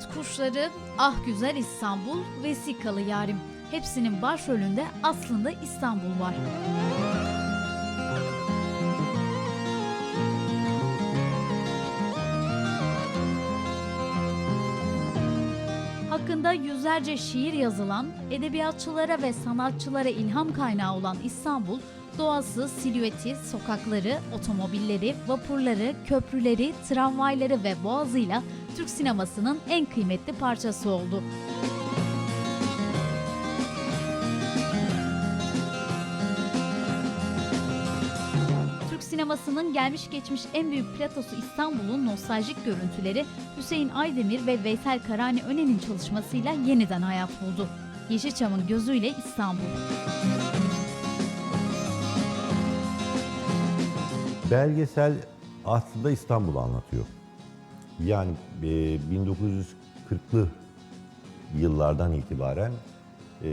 Cennet Kuşları, Ah Güzel İstanbul, Vesikalı Yarim. Hepsinin başrolünde aslında İstanbul var. Hakkında yüzlerce şiir yazılan, edebiyatçılara ve sanatçılara ilham kaynağı olan İstanbul, doğası, silüeti, sokakları, otomobilleri, vapurları, köprüleri, tramvayları ve boğazıyla Türk sinemasının en kıymetli parçası oldu. Sinemasının gelmiş geçmiş en büyük platosu İstanbul'un nostaljik görüntüleri Hüseyin Aydemir ve Veysel Karani Önen'in çalışmasıyla yeniden hayat buldu. Yeşilçam'ın gözüyle İstanbul. Belgesel aslında İstanbul'u anlatıyor. Yani e, 1940'lı yıllardan itibaren e,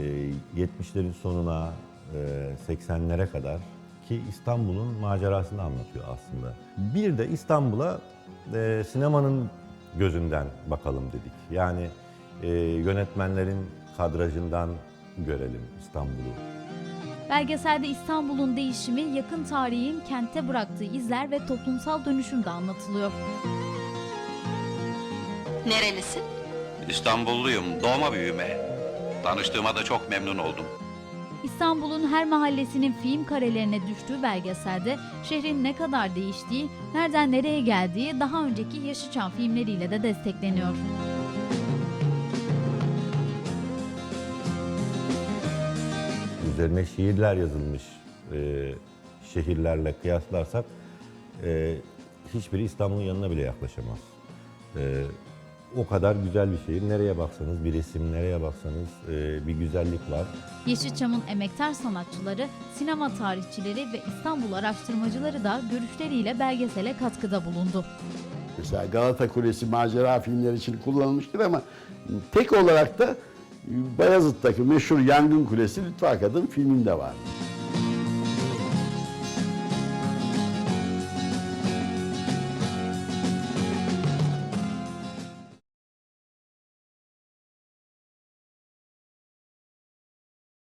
70'lerin sonuna e, 80'lere kadar ki İstanbul'un macerasını anlatıyor aslında. Bir de İstanbul'a e, sinemanın gözünden bakalım dedik. Yani e, yönetmenlerin kadrajından görelim İstanbul'u. Belgeselde İstanbul'un değişimi, yakın tarihin kente bıraktığı izler ve toplumsal dönüşüm de anlatılıyor. Nerelisin? İstanbulluyum, doğma büyüme. Tanıştığıma da çok memnun oldum. İstanbul'un her mahallesinin film karelerine düştüğü belgeselde şehrin ne kadar değiştiği, nereden nereye geldiği daha önceki Yeşilçam filmleriyle de destekleniyor. üzerine şiirler yazılmış e, şehirlerle kıyaslarsak e, hiçbiri İstanbul'un yanına bile yaklaşamaz. E, o kadar güzel bir şehir. Nereye baksanız bir resim, nereye baksanız e, bir güzellik var. Yeşilçam'ın emektar sanatçıları, sinema tarihçileri ve İstanbul araştırmacıları da görüşleriyle belgesele katkıda bulundu. Mesela Galata Kulesi macera filmleri için kullanılmıştır ama tek olarak da Bayazıt'taki meşhur Yangın Kulesi Lütfü Akad'ın filminde var.